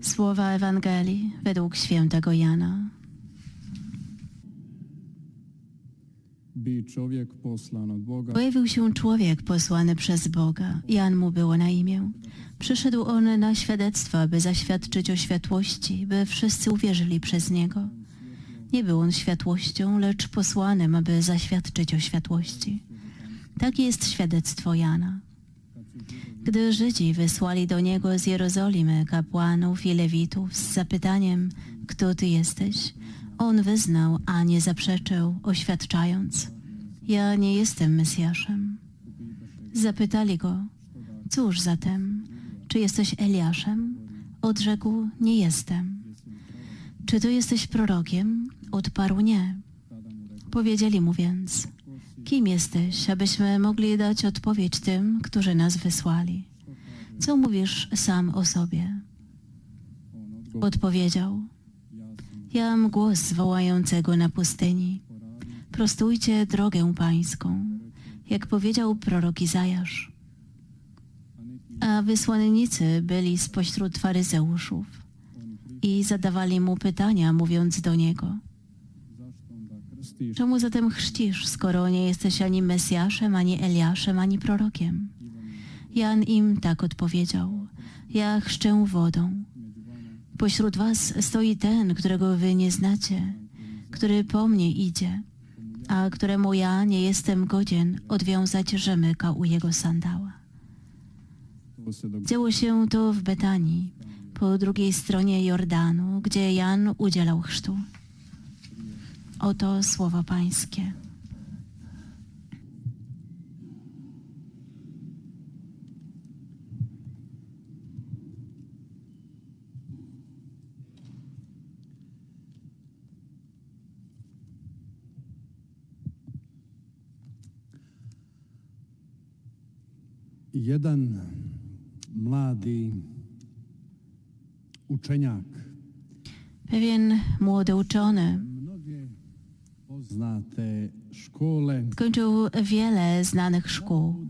Słowa Ewangelii według świętego Jana. Pojawił się człowiek posłany przez Boga. Jan mu było na imię. Przyszedł on na świadectwo, aby zaświadczyć o światłości, by wszyscy uwierzyli przez niego. Nie był on światłością, lecz posłanym, aby zaświadczyć o światłości. Takie jest świadectwo Jana. Gdy Żydzi wysłali do niego z Jerozolimy kapłanów i lewitów z zapytaniem, kto ty jesteś, on wyznał, a nie zaprzeczył, oświadczając, ja nie jestem Mesjaszem. Zapytali go, cóż zatem, czy jesteś Eliaszem? Odrzekł, nie jestem. Czy ty jesteś prorokiem? Odparł nie. Powiedzieli mu więc, kim jesteś, abyśmy mogli dać odpowiedź tym, którzy nas wysłali? Co mówisz sam o sobie? Odpowiedział, ja sam jam głos wołającego na pustyni. Prostujcie drogę pańską, jak powiedział prorok Izajasz. a wysłannicy byli spośród faryzeuszów i zadawali mu pytania, mówiąc do niego, czemu zatem chrzcisz, skoro nie jesteś ani Mesjaszem, ani Eliaszem, ani prorokiem? Jan im tak odpowiedział, ja chrzczę wodą. Pośród was stoi ten, którego wy nie znacie, który po mnie idzie, a któremu ja nie jestem godzien odwiązać rzemyka u jego sandała. Działo się to w Betanii, po drugiej stronie Jordanu, gdzie Jan udzielał chrztu. Oto słowo Pańskie. Jedan mladi učenjak, Pewien młody uczony poznate škole, skończył wiele znanych szkół.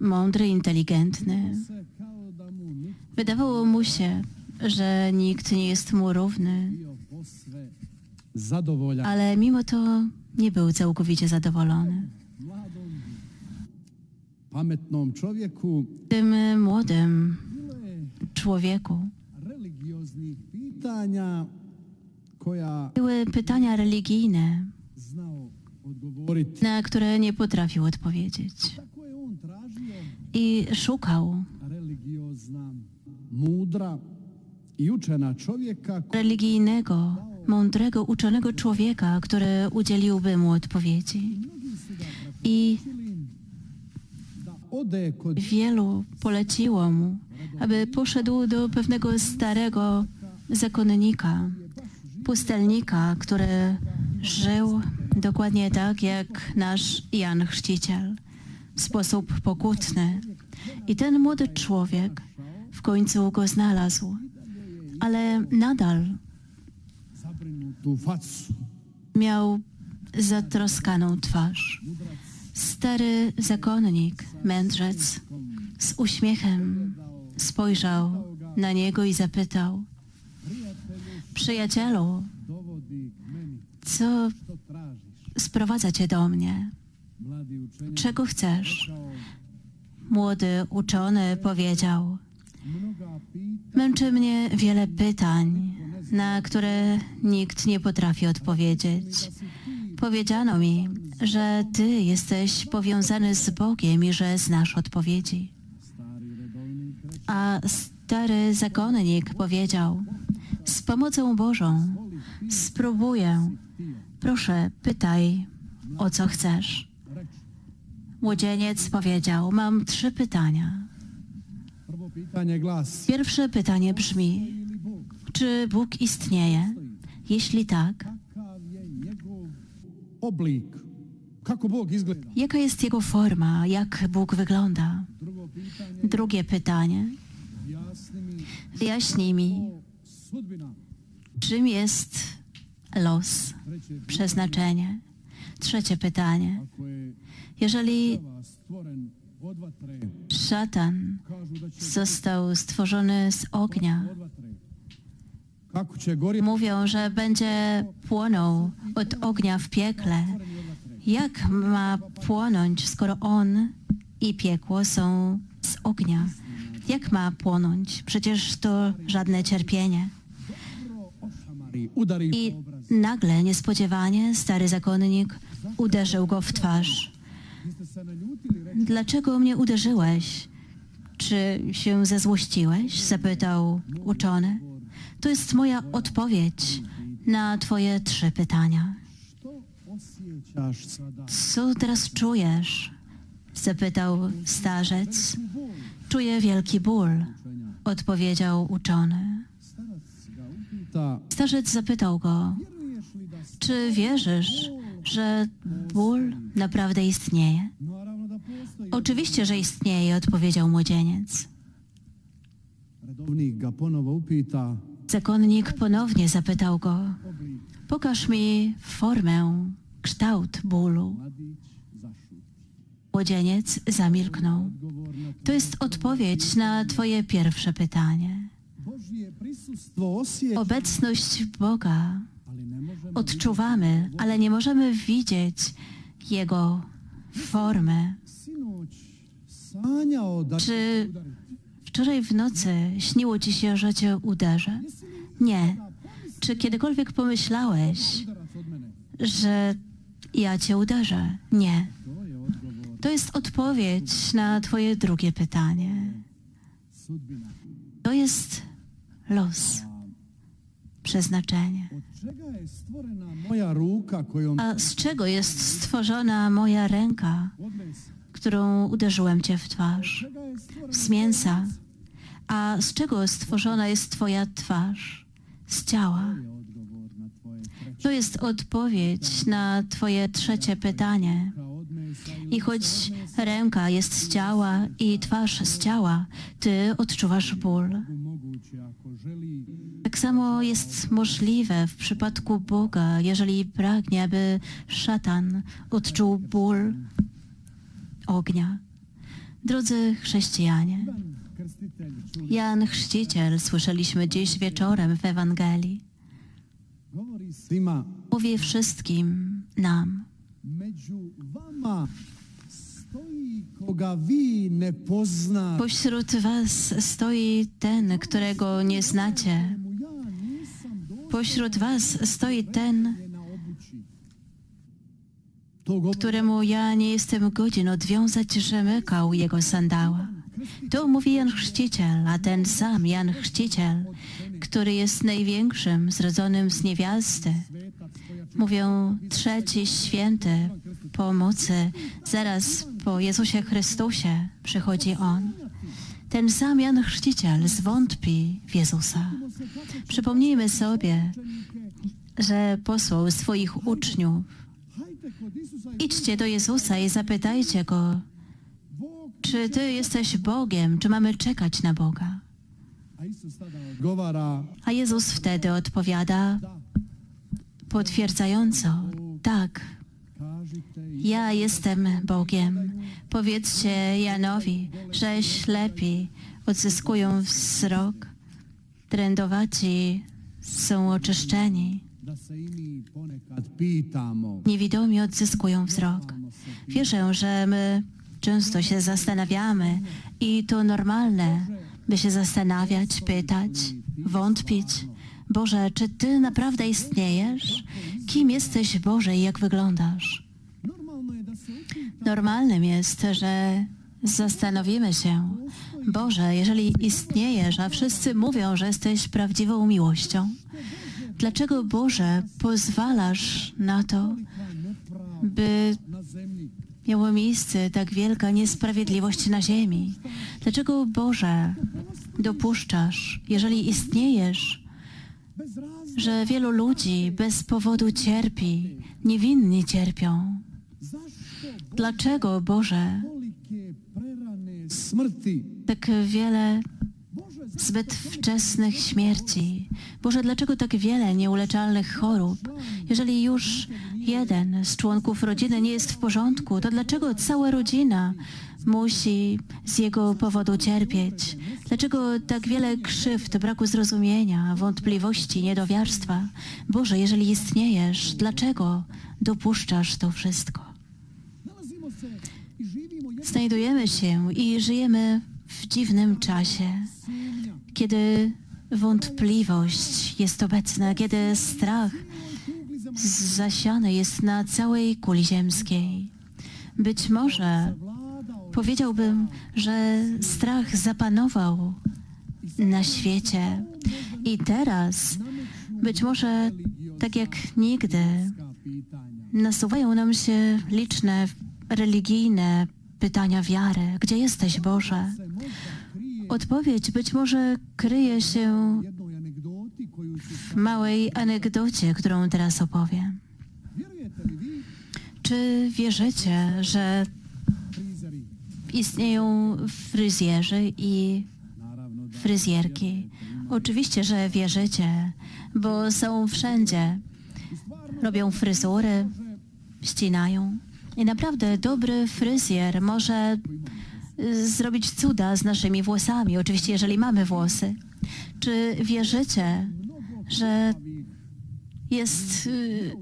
Mądry, inteligentny. Wydawało mu się, że nikt nie jest mu równy, ale mimo to nie był całkowicie zadowolony. Tym młodym człowieku były pytania religijne, na które nie potrafił odpowiedzieć. I szukał religijnego, mądrego, uczonego człowieka, który udzieliłby mu odpowiedzi. I wielu poleciło mu, aby poszedł do pewnego starego zakonnika, pustelnika, który żył dokładnie tak jak nasz Jan Chrzciciel, w sposób pokutny. I ten młody człowiek w końcu go znalazł, ale nadal miał zatroskaną twarz. Stary zakonnik, mędrzec, z uśmiechem spojrzał na niego i zapytał: Przyjacielu, co sprowadza cię do mnie? Czego chcesz? Młody uczony powiedział: Męczy mnie wiele pytań, na które nikt nie potrafi odpowiedzieć. Powiedziano mi, że Ty jesteś powiązany z Bogiem i że znasz odpowiedzi. A stary zakonnik powiedział: Z pomocą Bożą spróbuję. Proszę, pytaj, o co chcesz. Młodzieniec powiedział: Mam trzy pytania. Pierwsze pytanie brzmi: Czy Bóg istnieje? Jeśli tak, jaka jest Jego forma? Jak Bóg wygląda? Drugie pytanie: Wyjaśnij mi. Czym jest los, przeznaczenie? Trzecie pytanie: Jeżeli. Szatan został stworzony z ognia. Mówią, że będzie płonął od ognia w piekle. Jak ma płonąć, skoro on i piekło są z ognia? Jak ma płonąć? Przecież to żadne cierpienie. I nagle, niespodziewanie, stary zakonnik uderzył go w twarz. Dlaczego mnie uderzyłeś? Czy się zezłościłeś? zapytał uczony. To jest moja odpowiedź na twoje trzy pytania. Co teraz czujesz? zapytał starzec. Czuję wielki ból, odpowiedział uczony. Starzec zapytał go, czy wierzysz, że ból naprawdę istnieje? Oczywiście, że istnieje, odpowiedział młodzieniec. Zakonnik ponownie zapytał go, pokaż mi formę, kształt bólu. Młodzieniec zamilknął. To jest odpowiedź na twoje pierwsze pytanie. Obecność Boga odczuwamy, ale nie możemy widzieć Jego formy. Czy wczoraj w nocy śniło ci się, że cię uderzę? Nie. Czy kiedykolwiek pomyślałeś, że ja cię uderzę? Nie. To jest odpowiedź na twoje drugie pytanie. To jest los, przeznaczenie. A z czego jest stworzona moja ręka, którą uderzyłem cię w twarz? Z mięsa. A z czego stworzona jest twoja twarz? Z ciała. To jest odpowiedź na twoje trzecie pytanie. I choć ręka jest z ciała i twarz z ciała, ty odczuwasz ból. Tak samo jest możliwe w przypadku Boga, jeżeli pragnie, aby szatan odczuł ból ognia. Drodzy chrześcijanie, Jan Chrzciciel, słyszeliśmy dziś wieczorem w Ewangelii, mówi wszystkim nam. Pośród was stoi ten, którego nie znacie. Pośród was stoi ten, któremu ja nie jestem godzien odwiązać rzemykał jego sandała. To mówi Jan Chrzciciel, a ten sam Jan Chrzciciel, który jest największym zrodzonym z niewiasty. Mówią trzeci święty pomocy, zaraz po Jezusie Chrystusie przychodzi On. Ten sam Jan Chrzciciel zwątpi w Jezusa. Przypomnijmy sobie, że posłał swoich uczniów. Idźcie do Jezusa i zapytajcie Go, czy Ty jesteś Bogiem, czy mamy czekać na Boga. A Jezus wtedy odpowiada da, potwierdzająco, tak, ja jestem Bogiem. Powiedzcie Janowi, że ślepi odzyskują wzrok, trędowaci są oczyszczeni, niewidomi odzyskują wzrok. Wierzę, że my często się zastanawiamy i to normalne, by się zastanawiać, pytać, wątpić. Boże, czy Ty naprawdę istniejesz? Kim jesteś, Boże, i jak wyglądasz? Normalnym jest, że zastanowimy się, Boże, jeżeli istniejesz, a wszyscy mówią, że jesteś prawdziwą miłością, dlaczego, Boże, pozwalasz na to, by miało miejsce tak wielka niesprawiedliwość na ziemi? Dlaczego, Boże, dopuszczasz, jeżeli istniejesz, że wielu ludzi bez powodu cierpi, niewinni cierpią? Dlaczego, Boże, tak wiele zbyt wczesnych śmierci? Boże, dlaczego tak wiele nieuleczalnych chorób? Jeżeli już jeden z członków rodziny nie jest w porządku, to dlaczego cała rodzina musi z jego powodu cierpieć? Dlaczego tak wiele krzywd, braku zrozumienia, wątpliwości, niedowiarstwa? Boże, jeżeli istniejesz, dlaczego dopuszczasz to wszystko? Znajdujemy się i żyjemy w dziwnym czasie, kiedy wątpliwość jest obecna, kiedy strach zasiany jest na całej kuli ziemskiej. Być może powiedziałbym, że strach zapanował na świecie i teraz być może tak jak nigdy nasuwają nam się liczne religijne pytania wiary. Gdzie jesteś, Boże? Odpowiedź być może kryje się w małej anegdocie, którą teraz opowiem. Czy wierzycie, że istnieją fryzjerzy i fryzjerki? Oczywiście, że wierzycie, bo są wszędzie. Robią fryzury, ścinają. I naprawdę dobry fryzjer może y, zrobić cuda z naszymi włosami, oczywiście jeżeli mamy włosy. Czy wierzycie, że jest y, y,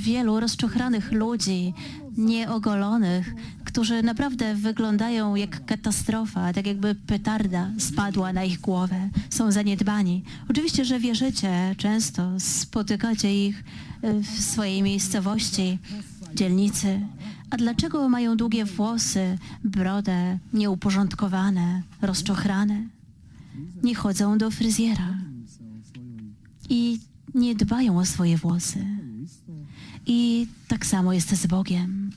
wielu rozczochranych ludzi, nieogolonych, którzy naprawdę wyglądają jak katastrofa, tak jakby petarda spadła na ich głowę. Są zaniedbani. Oczywiście, że wierzycie, często spotykacie ich w swojej miejscowości, dzielnicy. A dlaczego mają długie włosy, brodę, nieuporządkowane, rozczochrane? Nie chodzą do fryzjera i nie dbają o swoje włosy. I tak samo jest z Bogiem.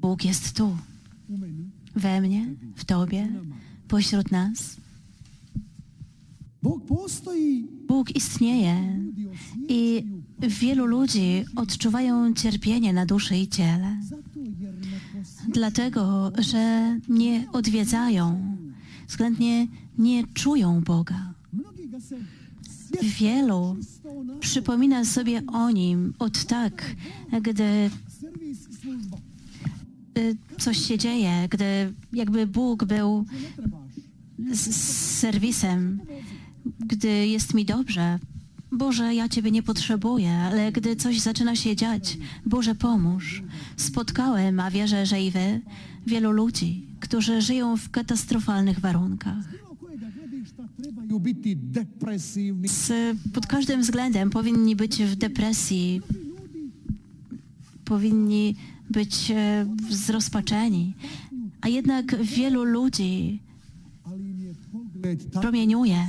Bóg jest tu, we mnie, w Tobie, pośród nas. Bóg istnieje i wielu ludzi odczuwają cierpienie na duszy i ciele, dlatego że nie odwiedzają, względnie nie czują Boga. Wielu przypomina sobie o Nim od tak, gdy y, coś się dzieje, gdy jakby Bóg był serwisem, gdy jest mi dobrze. Boże, ja Ciebie nie potrzebuję, ale gdy coś zaczyna się dziać, Boże, pomóż. Spotkałem, a wierzę, że i Wy, wielu ludzi, którzy żyją w katastrofalnych warunkach. Z, pod każdym względem powinni być w depresji, powinni być e, zrozpaczeni, a jednak wielu ludzi promieniuje.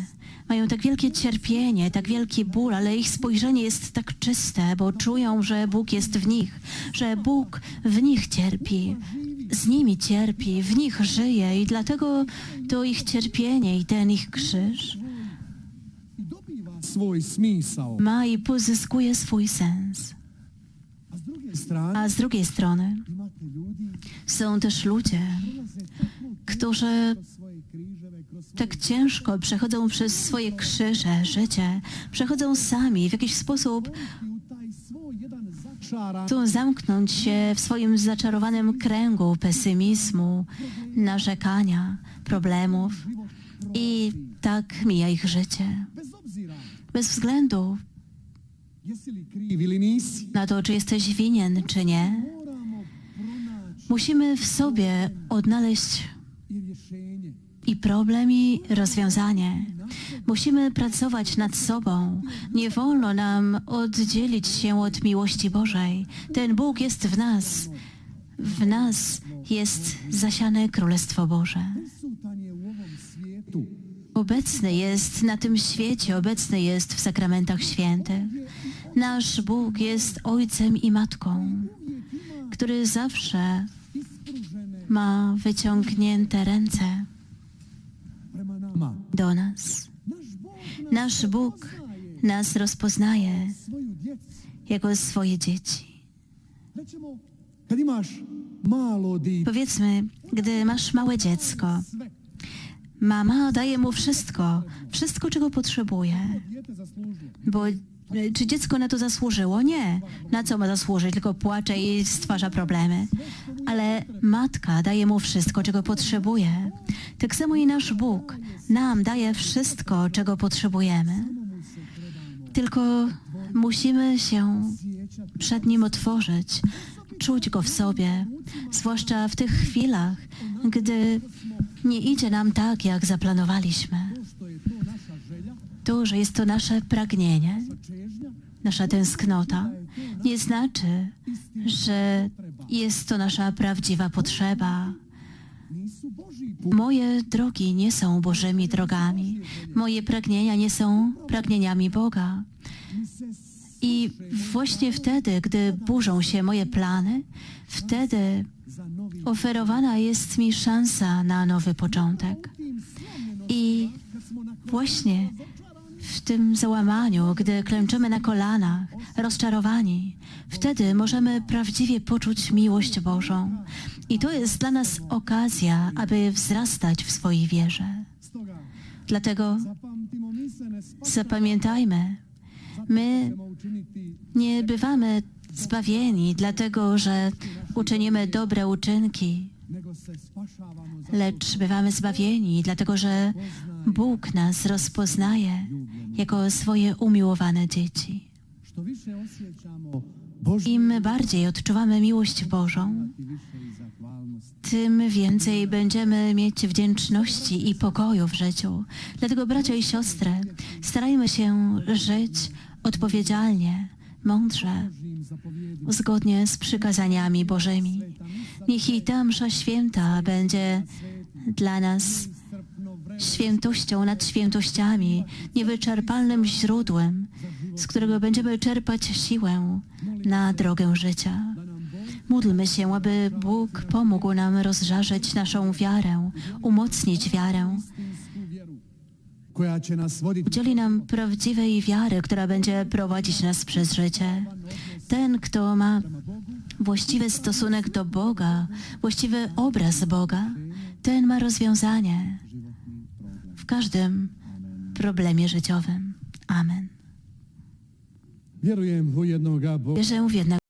Mają tak wielkie cierpienie, tak wielki ból, ale ich spojrzenie jest tak czyste, bo czują, że Bóg jest w nich, że Bóg w nich cierpi, z nimi cierpi, w nich żyje i dlatego to ich cierpienie i ten ich krzyż ma i pozyskuje swój sens. A z drugiej strony są też ludzie, którzy tak ciężko przechodzą przez swoje krzyże, życie, przechodzą sami w jakiś sposób i u taj svoj jedan začaran chcą zamknąć się w swoim zaczarowanym kręgu pesymizmu, narzekania, problemów i tak mija ich życie. bez względu na to, czy jesteś winien, czy nie, musimy w sobie odnaleźć i problem, i rozwiązanie. Musimy pracować nad sobą. Nie wolno nam oddzielić się od miłości Bożej. Ten Bóg jest w nas. W nas jest zasiane Królestwo Boże. Obecny jest na tym świecie, obecny jest w sakramentach świętych. Nasz Bóg jest Ojcem i Matką, który zawsze ma wyciągnięte ręce. Do nas. Nasz Bóg nas rozpoznaje jako swoje dzieci. Powiedzmy, gdy masz małe dziecko, mama daje mu wszystko, wszystko czego potrzebuje, bo Czy dziecko na to zasłużyło? Nie. Na co ma zasłużyć? Tylko płacze i stwarza problemy. Ale matka daje mu wszystko, czego potrzebuje. Tak samo i nasz Bóg nam daje wszystko, czego potrzebujemy. Tylko musimy się przed Nim otworzyć, czuć Go w sobie, zwłaszcza w tych chwilach, gdy nie idzie nam tak, jak zaplanowaliśmy. to że jest to nasze pragnienie, nasza tęsknota, nie znaczy, że jest to nasza prawdziwa potrzeba. Moje drogi nie są Bożymi drogami. Moje pragnienia nie są pragnieniami Boga. I właśnie wtedy, gdy burzą się moje plany, wtedy oferowana jest mi szansa na nowy początek. I właśnie w tym załamaniu, gdy klęczymy na kolanach, rozczarowani, wtedy możemy prawdziwie poczuć miłość Bożą. I to jest dla nas okazja, aby wzrastać w swojej wierze. Dlatego zapamiętajmy, my nie bywamy zbawieni dlatego, że uczynimy dobre uczynki, lecz bywamy zbawieni dlatego, że Bóg nas rozpoznaje jako swoje umiłowane dzieci. Im bardziej odczuwamy miłość Bożą, tym więcej będziemy mieć wdzięczności i pokoju w życiu. Dlatego, bracia i siostry, starajmy się żyć odpowiedzialnie, mądrze, zgodnie z przykazaniami Bożymi. Niech i ta msza święta będzie dla nas świętością nad świętościami, niewyczerpalnym źródłem, z którego będziemy czerpać siłę na drogę życia. Módlmy się, aby Bóg pomógł nam rozżarzyć naszą wiarę, umocnić wiarę, udzieli nam prawdziwej wiary, która będzie prowadzić nas przez życie. Ten, kto ma właściwy stosunek do Boga, właściwy obraz Boga, ten ma rozwiązanie. W każdym problemie życiowym. Amen. Wierzę w jednego